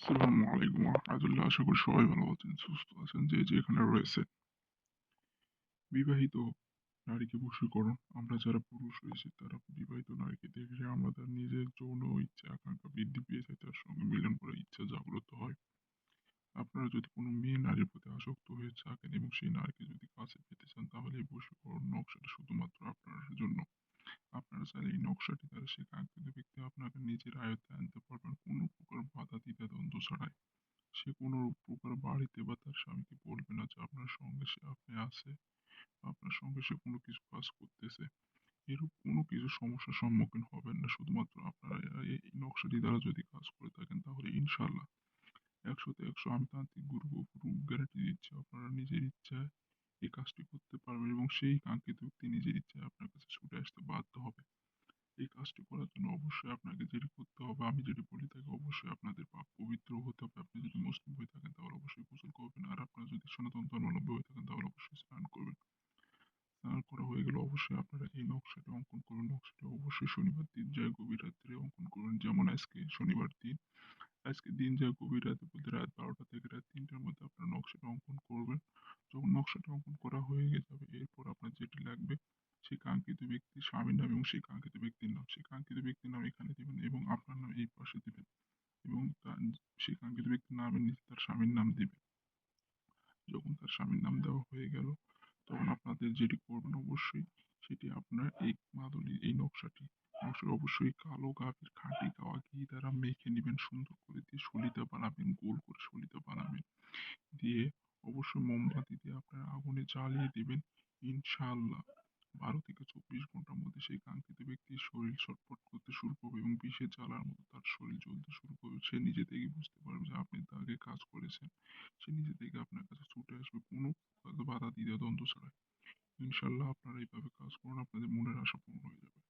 আলাইকুম আশা করি সবাই ভালো আছেন, সুস্থ আছেন, যে রয়েছে বিবাহিত নারীকে বশীকরণ আমরা যারা পুরুষ রয়েছি, তারা বিবাহিত নারীকে দেখে আমাদের নিজের যৌন ইচ্ছা, আকাঙ্ক্ষা বৃদ্ধি পেয়ে যায়, তার সঙ্গে মিলন করে ইচ্ছা জাগ্রত হয়। আপনারা যদি কোনো মেয়ে নারীর প্রতি আসক্ত হয়ে থাকেন এবং সেই নারীকে যদি কাছে পেতে চান, তাহলে বশীকরণ নকশাটা শুধুমাত্র আপনার জন্য চাইলে এই নকশাটি দ্বারা সে কাঙ্ক্ষিত ব্যক্তি আপনাকে নিজের আয়ত্তে আনতে পারবেন। কোনো প্রকার বাধা দ্বিধা, দ্বন্দ্ব ছাড়াই। সে কোনো প্রকার বাড়িতে বা তার স্বামীকে বলবে না যে আপনার সঙ্গে সে, আপনি আছে, আপনার সঙ্গে সে কোনো কিছু কাজ করতেছে। এরূপ কোনো কিছু সমস্যার সম্মুখীন হবেন না। শুধুমাত্র আপনারা এই নকশাটি দ্বারা যদি কাজ করে থাকেন, তাহলে ইনশাল্লাহ একশোতে একশো আমি তান্ত্রিক গুরু গ্যারান্টি দিচ্ছি আপনারা নিজের ইচ্ছায় এই কাজটি করতে পারবেন এবং সেই কাঙ্ক্ষিত ব্যক্তি নিজের ইচ্ছায় আপনার কাছে ছুটে আসতে বাধ্য হবে। এই কাজটি করার জন্য অবশ্যই আপনাকে যেটি করতে হবে, আমি যেটি বলি থাকি অবশ্যই আপনাদের পাক পবিত্র হতে হবে। আপনি যদি মুসলিম হয়ে থাকেন তাহলে অবশ্যই গোসল করবেন। আর আপনারা যদি সনাতন ধর্মাবলম্বী হয়ে থাকেন তাহলে অবশ্যই স্নান করবেন। স্নান করা হয়ে গেলে অবশ্যই আপনারা এই নকশাটি অঙ্কন করুন। নকশাটি অবশ্যই শনিবার দিন যায় গভীর রাত্রে অঙ্কন করুন। যেমন আজকে শনিবার দিন। আজকে দিন যায় গভীর রাতে বলতে রাত বারোটা থেকে রাত তিনটার মধ্যে আপনারা নকশাটা অঙ্কন করবেন যখন নকশাটা অঙ্কন করা হয়ে যাবে এরপর আপনার যেটি লাগবে, সেই কাঙ্ক্ষিত ব্যক্তির স্বামীর নাম এবং সেই কাঙ্ক্ষিত ব্যক্তির নাম। সেই কাঙ্ক্ষিত ব্যক্তির নাম এখানে দিবেন এবং আপনার নাম এই পাশে দিবেন এবং সেই কাঙ্ক্ষিত ব্যক্তির নামের নিচে তার স্বামীর নাম দিবে যখন তার স্বামীর নাম দেওয়া হয়ে গেল, তখন আপনাদের যেটি করবেন অবশ্যই সেটি আপনার এই মাদুলি, এই নকশাটি নকশাটি অবশ্যই কালো গাভীর খাঁটি গাওয়া ঘি দ্বারা মেখে নেবেন, সুন্দর করে দিয়ে সলিতে বানাবেন, গোল করে সলিতে বানাবেন। দিয়ে অবশ্যই মোমবাতি দিয়ে আপনার আগুনে জ্বালিয়ে দিবেন, ইনশাআল্লাহ। বারো থেকে চব্বিশ ঘণ্টার মধ্যে সেই কাঙ্ক্ষিত ব্যক্তির শরীর ছটফট করতে শুরু করবে এবং বিষে জ্বালার মতো তার শরীর জ্বলতে শুরু করবে। সে নিজে থেকে বুঝতে পারবে যে আপনি তাকে কাজ করেছেন। সে নিজে থেকে আপনার কাছে ছুটে আসবে কোনো বাধা দ্বিধা দ্বন্দ্ব ছাড়াই। ইনশাল্লাহ আপনারা এইভাবে কাজ করুন, আপনাদের মনের আশা পূর্ণ হয়ে যাবে।